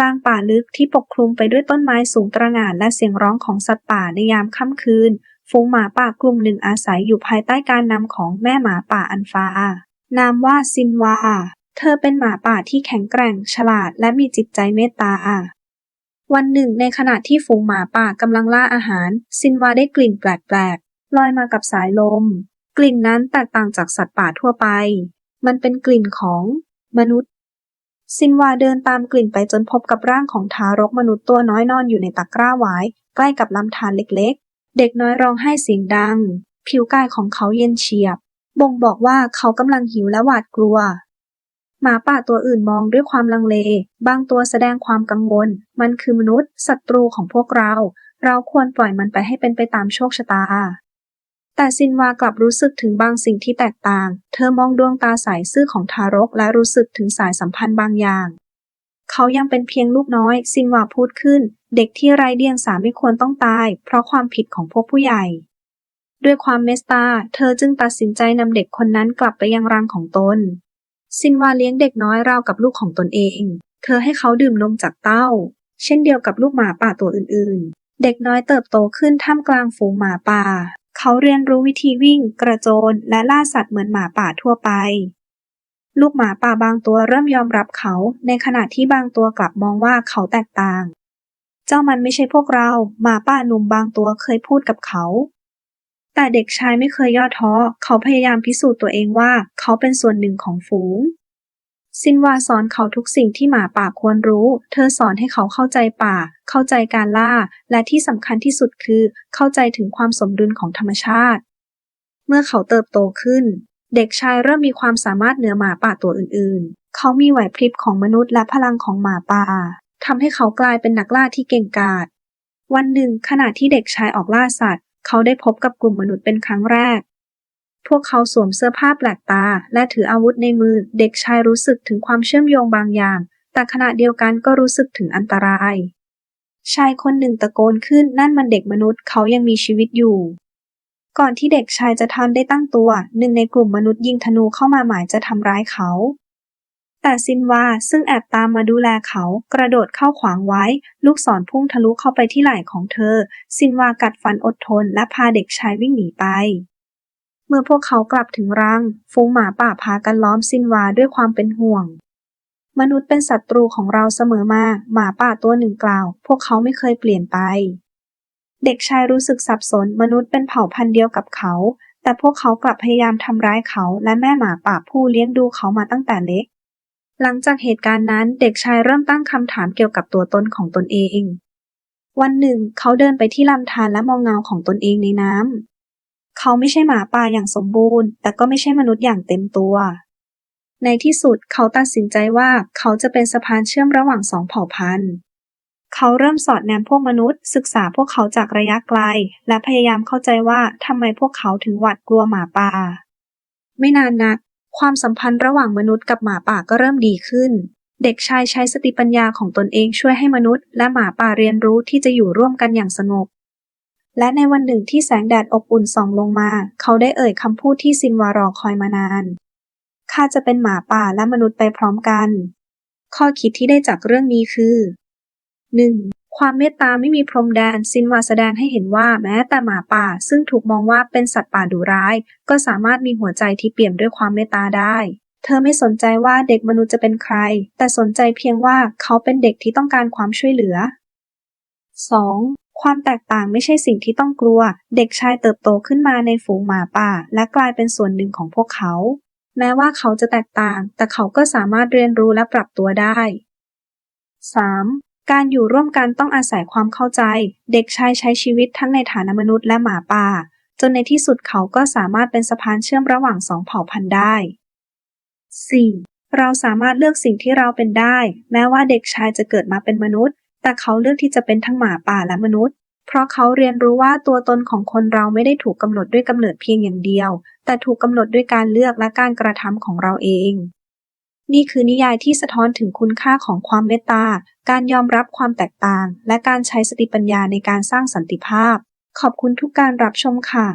ลางป่าลึกที่ปกคลุมไปด้วยต้นไม้สูงตระหง่านและเสียงร้องของสัตว์ป่าในยามค่ำคืน ฝูงหมาป่ากลุ่มหนึ่งอาศัยอยู่ภายใต้การนำของแม่หมาป่าอันฟ้านามว่าซินวา เธอเป็นหมาป่าที่แข็งแกร่ง ฉลาด และมีจิตใจเมตตา วันหนึ่งในขณะที่ฝูงหมาป่ากำลังล่าอาหาร ซินวาได้กลิ่นแปลกๆลอยมากับสายลม กลิ่นนั้นแตกต่างจากสัตว์ป่าทั่วไป มันเป็นกลิ่นของ มนุษย์ ซินวาเดินตามกลิ่นไปจนพบกับร่างของทารกมนุษย์ตัวน้อยนอนอยู่ในตะกร้าหวายใกล้กับลำธารเล็กๆ เด็กน้อยร้องไห้เสียงดัง ผิวกายของเขาเย็นเฉียบ บ่งบอกว่าเขากำลังหิวและหวาดกลัว หมาป่าตัวอื่นมองด้วยความลังเล บางตัวแสดงความกังวล มันคือมนุษย์ศัตรูของพวกเรา เราควรปล่อยมันไปให้เป็นไปตามโชคชะตา แต่ซินวากลับรู้สึกถึงบางสิ่งที่แตกต่าง เธอมองดวงตาใสซื่อของทารกและรู้สึกถึงสายสัมพันธ์บางอย่าง เขายังเป็นเพียงลูกน้อย ซินวาพูดขึ้น เด็กที่ไร้เดียงสาไม่ควรต้องตาย เพราะความผิดของพวกผู้ใหญ่ ด้วยความเมตตา เธอจึงตัดสินใจนำเด็กคนนั้นกลับไปยังรังของตน ซินวาเลี้ยงเด็กน้อยราวกับลูกของตนเอง เธอให้เขาดื่มนมจากเต้า เช่นเดียวกับลูกหมาป่าตัวอื่น ๆ เด็กน้อยเติบโตขึ้นท่ามกลางฝูงหมาป่า เขาเรียนรู้วิธีวิ่ง กระโจน และล่าสัตว์เหมือนหมาป่าทั่วไป ลูกหมาป่าบางตัวเริ่มยอมรับเขา ในขณะที่บางตัวกลับมองว่าเขาแตกต่าง เจ้ามันไม่ใช่พวกเรา หมาป่าหนุ่มบางตัวเคยพูดกับเขา แต่เด็กชายไม่เคยย่อท้อ เขาพยายามพิสูจน์ตัวเองว่า เขาเป็นส่วนหนึ่งของฝูง ซินวาสอนเขาทุกสิ่งที่หมาป่าควรรู้ เธอสอนให้เขาเข้าใจป่า เข้าใจการล่า และที่สำคัญที่สุดคือ เข้าใจถึงความสมดุลของธรรมชาติ เมื่อเขาเติบโตขึ้น เด็กชายเริ่มมีความสามารถเหนือหมาป่าตัวอื่น ๆ เขามีไหวพริบของมนุษย์และพลังของหมาป่าทำให้เขากลายเป็นนักล่าที่เก่งกาจ วันหนึ่งขณะที่เด็กชายออกล่าสัตว์ เขาได้พบกับกลุ่มมนุษย์เป็นครั้งแรก พวกเขาสวมเสื้อผ้าแปลกตา และถืออาวุธในมือ เด็กชายรู้สึกถึงความเชื่อมโยงบางอย่าง แต่ขณะเดียวกันก็รู้สึกถึงอันตราย ชายคนหนึ่งตะโกนขึ้นนั่นมันเด็กมนุษย์เขายังมีชีวิตอยู่ ก่อนที่เด็กชายจะทันได้ตั้งตัว หนึ่งในกลุ่มมนุษย์ยิงธนูเข้ามาหมายจะทำร้ายเขา แต่ซินวาซึ่งแอบตามมาดูแลเขา กระโดดเข้าขวางไว้ ลูกศรพุ่งทะลุเข้าไปที่ไหล่ของเธอ ซินวากัดฟันอดทนและพาเด็กชายวิ่งหนีไป เมื่อพวกเขากลับถึงรัง ฝูงหมาป่าพากันล้อมซินวาด้วยความเป็นห่วง มนุษย์เป็นศัตรูของเราเสมอมา หมาป่าตัวหนึ่งกล่าว พวกเขาไม่เคยเปลี่ยนไป เด็กชายรู้สึกสับสน มนุษย์เป็นเผ่าพันธุ์เดียวกับเขา แต่พวกเขากลับพยายามทำร้ายเขา และแม่หมาป่าผู้เลี้ยงดูเขามาตั้งแต่เล็ก หลังจากเหตุการณ์นั้น เด็กชายเริ่มตั้งคำถามเกี่ยวกับตัวตนของตนเอง วันหนึ่ง เขาเดินไปที่ลำธารและมองเงาของตนเองในน้ำ เขาไม่ใช่หมาป่าอย่างสมบูรณ์ แต่ก็ไม่ใช่มนุษย์อย่างเต็มตัว ในที่สุดเขาตัดสินใจว่าเขาจะเป็นสะพานเชื่อมระหว่างสองเผ่าพันธุ์ เขาเริ่มสอดแนมพวกมนุษย์ ศึกษาพวกเขาจากระยะไกล และพยายามเข้าใจว่าทำไมพวกเขาถึงหวาดกลัวหมาป่า ไม่นานนัก ความสัมพันธ์ระหว่างมนุษย์กับหมาป่าก็เริ่มดีขึ้น เด็กชายใช้สติปัญญาของตนเองช่วยให้มนุษย์ และหมาป่าเรียนรู้ที่จะอยู่ร่วมกันอย่างสงบ และในวันหนึ่งที่แสงแดดอบอุ่นส่องลงมา เขาได้เอ่ยคำพูดที่ซินวารอคอยมานาน ข้าจะเป็นหมาป่าและมนุษย์ไปพร้อมกัน ข้อคิดที่ได้จากเรื่องนี้คือ 1. ความเมตตาไม่มีพรมแดนซินวาแสดงให้เห็นว่าแม้แต่หมาป่า ซึ่งถูกมองว่าเป็นสัตว์ป่าดุร้าย ก็สามารถมีหัวใจที่เปี่ยมด้วยความเมตตาได้ เธอไม่สนใจว่าเด็กมนุษย์จะเป็นใคร แต่สนใจเพียงว่าเขาเป็นเด็กที่ต้องการความช่วยเหลือ 2. ความแตกต่างไม่ใช่สิ่งที่ต้องกลัว เด็กชายเติบโตขึ้นมาในฝูงหมาป่า และกลายเป็นส่วนหนึ่งของพวกเขา แม้ว่าเขาจะแตกต่าง แต่เขาก็สามารถเรียนรู้และปรับตัวได้ 3. การอยู่ร่วมกันต้องอาศัยความเข้าใจ เด็กชายใช้ชีวิตทั้งในฐานะมนุษย์และหมาป่า จนในที่สุดเขาก็สามารถเป็นสะพานเชื่อมระหว่างสองเผ่าพันธุ์ได้ 4. เราสามารถเลือกสิ่งที่เราเป็นได้ แม้ว่าเด็กชายจะเกิดมาเป็นมนุษย์ แต่เขาเลือกที่จะเป็นทั้งหมาป่าและมนุษย์ เพราะเขาเรียนรู้ว่าตัวตนของคนเราไม่ได้ถูกกำหนดด้วยกำเนิดเพียงอย่างเดียว แต่ถูกกำหนดด้วยการเลือกและการกระทำของเราเอง นี่คือนิยายที่สะท้อนถึงคุณค่าของความเมตตา การยอมรับความแตกต่าง และการใช้สติปัญญาในการสร้างสันติภาพ ขอบคุณทุกการรับชมค่ะ